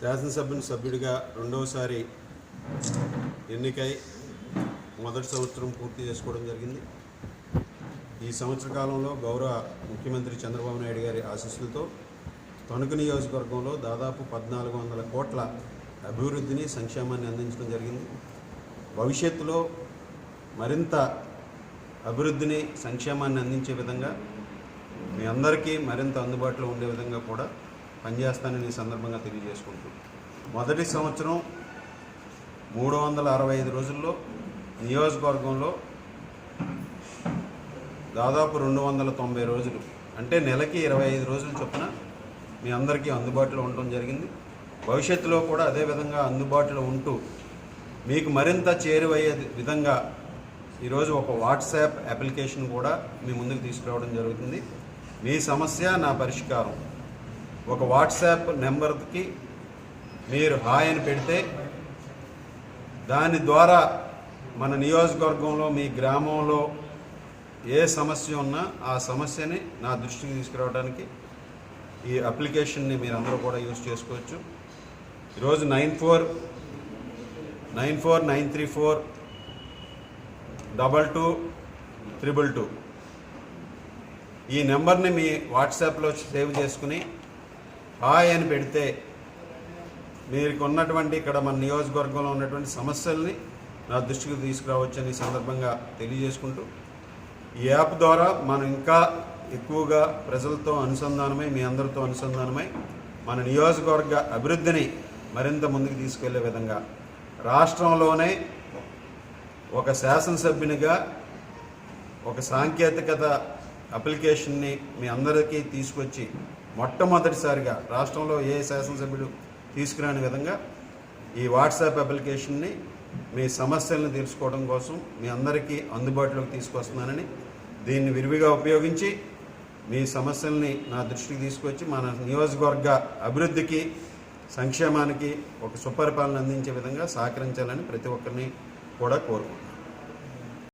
శాసనసభ్యుని సభ్యుడిగా రెండవసారి ఎన్నికై మొదటి సంవత్సరం పూర్తి చేసుకోవడం జరిగింది. ఈ సంవత్సర కాలంలో గౌరవ ముఖ్యమంత్రి చంద్రబాబు నాయుడు గారి ఆశీస్సులతో తణుకు నియోజకవర్గంలో దాదాపు పద్నాలుగు వందల కోట్ల అభివృద్ధిని సంక్షేమాన్ని అందించడం జరిగింది. భవిష్యత్తులో మరింత అభివృద్ధిని సంక్షేమాన్ని అందించే విధంగా మీ అందరికీ మరింత అందుబాటులో ఉండే విధంగా కూడా పనిచేస్తానని ఈ సందర్భంగా తెలియజేసుకుంటూ మొదటి సంవత్సరం మూడు వందల అరవై ఐదు రోజుల్లో నియోజకవర్గంలో దాదాపు రెండు వందల తొంభై రోజులు అంటే నెలకి ఇరవై ఐదు రోజులు చొప్పున మీ అందరికీ అందుబాటులో ఉండటం జరిగింది. భవిష్యత్తులో కూడా అదే విధంగా అందుబాటులో ఉంటూ మీకు మరింత చేరువయ్యే విధంగా ఈరోజు ఒక వాట్సాప్ అప్లికేషన్ కూడా మీ ముందుకు తీసుకురావడం జరుగుతుంది. మీ సమస్య నా పరిష్కారం ఒక వాట్సాప్ నెంబర్కి మీరు హాయ్ అని పెడితే దాని ద్వారా మన నియోజకవర్గంలో మీ గ్రామంలో ఏ సమస్య ఉన్నా ఆ సమస్యని నా దృష్టికి తీసుకురావడానికి ఈ అప్లికేషన్ని మీరు అందరూ కూడా యూజ్ చేసుకోవచ్చు. ఈరోజు nine four nine four nine three four double two triple two. ఈ నెంబర్ని మీ వాట్సాప్లో సేవ్ చేసుకుని హాయ్ అని పెడితే మీకు ఉన్నటువంటి ఇక్కడ మన నియోజకవర్గంలో ఉన్నటువంటి సమస్యల్ని నా దృష్టికి తీసుకురావచ్చని సందర్భంగా తెలియజేసుకుంటూ ఈ యాప్ ద్వారా మనం ఇంకా ఎక్కువగా ప్రజలతో అనుసంధానమై మీ అందరితో అనుసంధానమై మన నియోజకవర్గ అభివృద్ధిని మరింత ముందుకు తీసుకెళ్ళే విధంగా రాష్ట్రంలోనే ఒక శాసనసభ్యునిగా ఒక సాంకేతికత అప్లికేషన్ని మీ అందరికీ తీసుకొచ్చి మొట్టమొదటిసారిగా రాష్ట్రంలో ఏ శాసనసభ్యుడు తీసుకురాని విధంగా ఈ వాట్సాప్ అప్లికేషన్ని మీ సమస్యలను తెలుసుకోవడం కోసం మీ అందరికీ అందుబాటులోకి తీసుకొస్తున్నానని దీన్ని విరివిగా ఉపయోగించి మీ సమస్యల్ని నా దృష్టికి తీసుకొచ్చి మన నియోజకవర్గ అభివృద్ధికి సంక్షేమానికి ఒక సుపరిపాలన అందించే విధంగా సహకరించాలని ప్రతి ఒక్కరిని కూడా కోరుకుంటున్నాను.